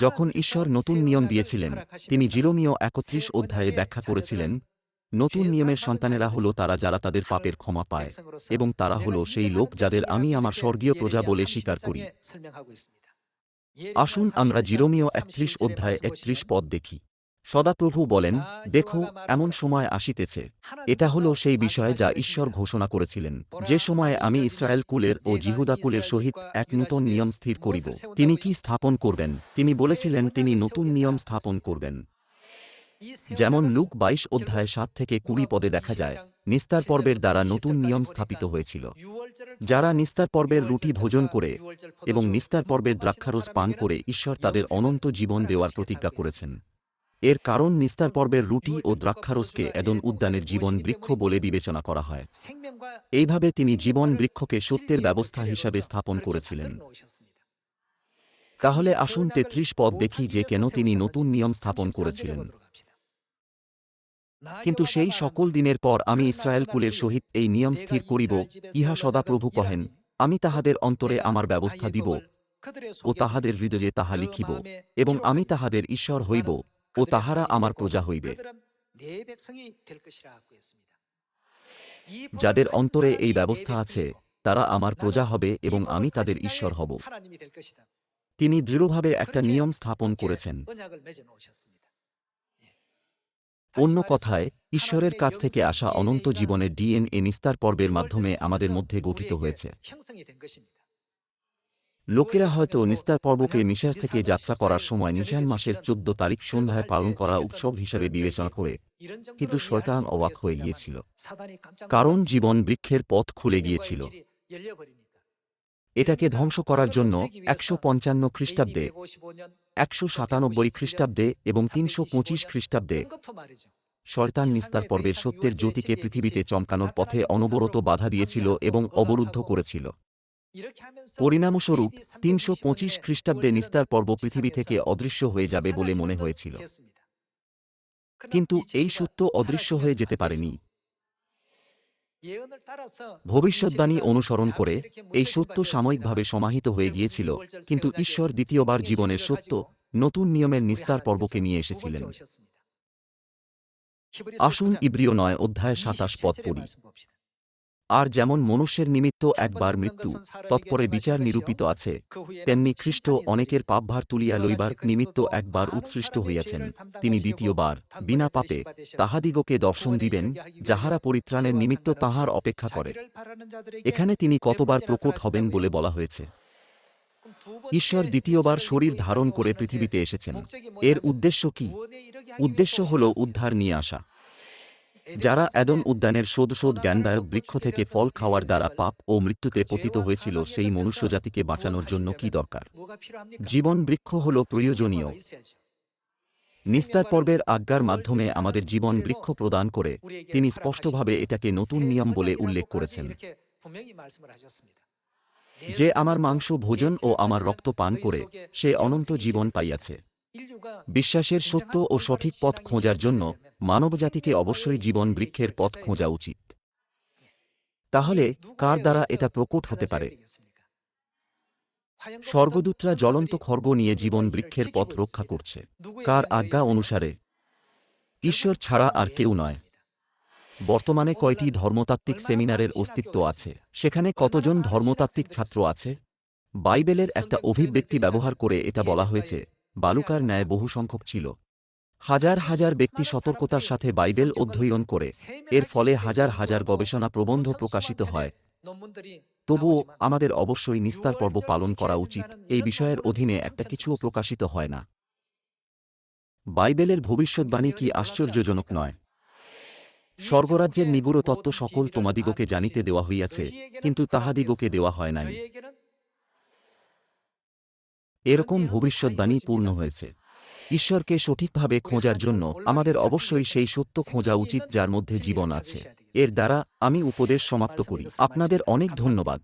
যখন ঈশ্বর নতুন নিয়ম দিয়েছিলেন, তিনি জিরোমীয় একত্রিশ অধ্যায়ে ব্যাখ্যা করেছিলেন, নতুন নিয়মের সন্তানেরা হল তারা যারা তাদের পাপের ক্ষমা পায়, এবং তারা হল সেই লোক যাদের আমি আমার স্বর্গীয় প্রজা বলে স্বীকার করি। আসুন আমরা জিরোমীয় একত্রিশ অধ্যায় একত্রিশ পদ দেখি। সদাপ্রভু বলেন, দেখো, এমন সময় আসিতেছে। এটা হল সেই বিষয় যা ঈশ্বর ঘোষণা করেছিলেন, যে সময়ে আমি ইসরায়েল কুলের ও জিহুদা কুলের সহিত এক নূতন নিয়ম স্থির করিব। তিনি কি স্থাপন করবেন? তিনি বলেছিলেন, তিনি নতুন নিয়ম স্থাপন করবেন। যেমন লুক বাইশ অধ্যায় সাত থেকে কুড়ি পদে দেখা যায়, নিস্তার পর্বের দ্বারা নতুন নিয়ম স্থাপিত হয়েছিল। যারা নিস্তার পর্বের রুটি ভোজন করে এবং নিস্তার পর্বের দ্রাক্ষারস পান করে ঈশ্বর তাদের অনন্ত জীবন দেওয়ার প্রতিজ্ঞা করেছেন। এর কারণ নিস্তার পর্বের রুটি ও দ্রাক্ষারসকে এদন উদ্যানের জীবন বৃক্ষ বলে বিবেচনা করা হয়। এইভাবে তিনি জীবন বৃক্ষকে সত্যের ব্যবস্থা হিসাবে স্থাপন করেছিলেন। তাহলে আসুন তেত্রিশ পদ দেখি যে কেন তিনি নতুন নিয়ম স্থাপন করেছিলেন। কিন্তু সেই সকল দিনের পর আমি ইসরায়েল কুলের সহিত এই নিয়ম স্থির করিব, ইহা সদাপ্রভু কহেন, আমি তাহাদের অন্তরে আমার ব্যবস্থা দিব ও তাহাদের হৃদয়ে তাহা লিখিব এবং আমি তাহাদের ঈশ্বর হইব। ও তাহারা আমার প্রজা হইবে। যাদের অন্তরে এই ব্যবস্থা আছে তারা আমার প্রজা হবে এবং আমি তাদের ঈশ্বর হব। তিনি দৃঢ়ভাবে একটা নিয়ম স্থাপন করেছেন। অন্য কথায় ঈশ্বরের কাছ থেকে আসা অনন্ত জীবনের ডিএনএ নিস্তার পর্বের মাধ্যমে আমাদের মধ্যে গঠিত হয়েছে। লোকেরা হয়তো নিস্তার পর্বকে মিশার থেকে যাত্রা করার সময় নিশান মাসের চোদ্দ তারিখ সন্ধ্যায় পালন করা উৎসব হিসাবে বিবেচনা করে কিন্তু শয়তান অবাক হয়ে গিয়েছিল। কারণ জীবন বৃক্ষের পথ খুলে গিয়েছিল। এটাকে ধ্বংস করার জন্য একশো পঞ্চান্ন খ্রিস্টাব্দে, একশো সাতানব্বই খ্রিস্টাব্দে এবং তিনশো পঁচিশ খ্রিস্টাব্দে শয়তান নিস্তার পর্বের সত্যের জ্যোতিকে পৃথিবীতে চমকানোর পথে অনবরত বাধা দিয়েছিল এবং অবরুদ্ধ করেছিল। পরিণামস্বরূপ তিনশো পঁচিশ খ্রিস্টাব্দে নিস্তার পর্ব পৃথিবী থেকে অদৃশ্য হয়ে যাবে বলে মনে হয়েছিল। কিন্তু এই সত্য অদৃশ্য হয়ে যেতে পারেনি। ভবিষ্যৎবাণী অনুসরণ করে এই সত্য সাময়িকভাবে সমাহিত হয়ে গিয়েছিল কিন্তু ঈশ্বর দ্বিতীয়বার জীবনের সত্য নতুন নিয়মের নিস্তার পর্বকে নিয়ে এসেছিলেন। আসুন ইব্রিয় নয় অধ্যায় সাতাশ পদ পড়ি। আর যেমন মনুষ্যের নিমিত্ত একবার মৃত্যু তৎপরে বিচার নিরূপিত আছে। তেমনি খ্রিস্ট অনেকের পাপভার তুলিয়া লইবার নিমিত্ত একবার উৎসৃষ্ট হইয়াছেন। তিনি দ্বিতীয়বার বিনা পাপে তাহাদিগকে দর্শন দিবেন যাহারা পরিত্রাণের নিমিত্ত তাহার অপেক্ষা করে। এখানে তিনি কতবার প্রকট হবেন বলে বলা হয়েছে। ঈশ্বর দ্বিতীয়বার শরীর ধারণ করে পৃথিবীতে এসেছেন। এর উদ্দেশ্য কি? উদ্দেশ্য হল উদ্ধার নিয়ে আসা। যারা অ্যাদম উদ্যানের শোধশোধ জ্ঞানদায়ক বৃক্ষ থেকে ফল খাওয়ার দ্বারা পাপ ও মৃত্যুতে পতিত হয়েছিল, সেই মনুষ্যজাতিকে বাঁচানোর জন্য কি দরকার? জীবন বৃক্ষ হল প্রয়োজনীয়। নিস্তার পর্বের আজ্ঞার মাধ্যমে আমাদের জীবন বৃক্ষ প্রদান করে তিনি স্পষ্টভাবে এটাকে নতুন নিয়ম বলে উল্লেখ করেছেন। যে আমার মাংস ভোজন ও আমার রক্ত পান করে, সে অনন্ত জীবন পাইয়াছে। বিশ্বাসের সত্য ও সঠিক পথ খোঁজার জন্য মানবজাতিকে অবশ্যই জীবন বৃক্ষের পথ খোঁজা উচিত। তাহলে কার দ্বারা এটা প্রকট হতে পারে? স্বর্গদূতরা জ্বলন্ত খর্গ নিয়ে জীবন বৃক্ষের পথ রক্ষা করছে। কার আজ্ঞা অনুসারে? ঈশ্বর ছাড়া আর কেউ নয়। বর্তমানে কয়টি ধর্মতাত্ত্বিক সেমিনারের অস্তিত্ব আছে? সেখানে কতজন ধর্মতাত্ত্বিক ছাত্র আছে? বাইবেলের একটা অভিব্যক্তি ব্যবহার করে এটা বলা হয়েছে। বালুকার ন্যায় বহু সংখ্যক ছিল। হাজার হাজার ব্যক্তি সতর্কতার সাথে বাইবেল অধ্যয়ন করে, এর ফলে হাজার হাজার গবেষণা প্রবন্ধ প্রকাশিত হয়। তবুও আমাদের অবশ্যই নিস্তার পর্ব পালন করা উচিত, এই বিষয়ের অধীনে একটা কিছুও প্রকাশিত হয় না। বাইবেলের ভবিষ্যৎবাণী কি আশ্চর্যজনক নয়। স্বর্গরাজ্যের নিগুড় তত্ত্ব সকল তোমাদিগকে জানিতে দেওয়া হইয়াছে, কিন্তু তাহাদিগকে দেওয়া হয় নাই। এরকম ভবিষ্যৎবাণী পূর্ণ হয়েছে। ঈশ্বরকে সঠিকভাবে খোঁজার জন্য আমাদের অবশ্যই সেই সত্য খোঁজা উচিত যার মধ্যে জীবন আছে। এর দ্বারা আমি উপদেশ সমাপ্ত করি। আপনাদের অনেক ধন্যবাদ।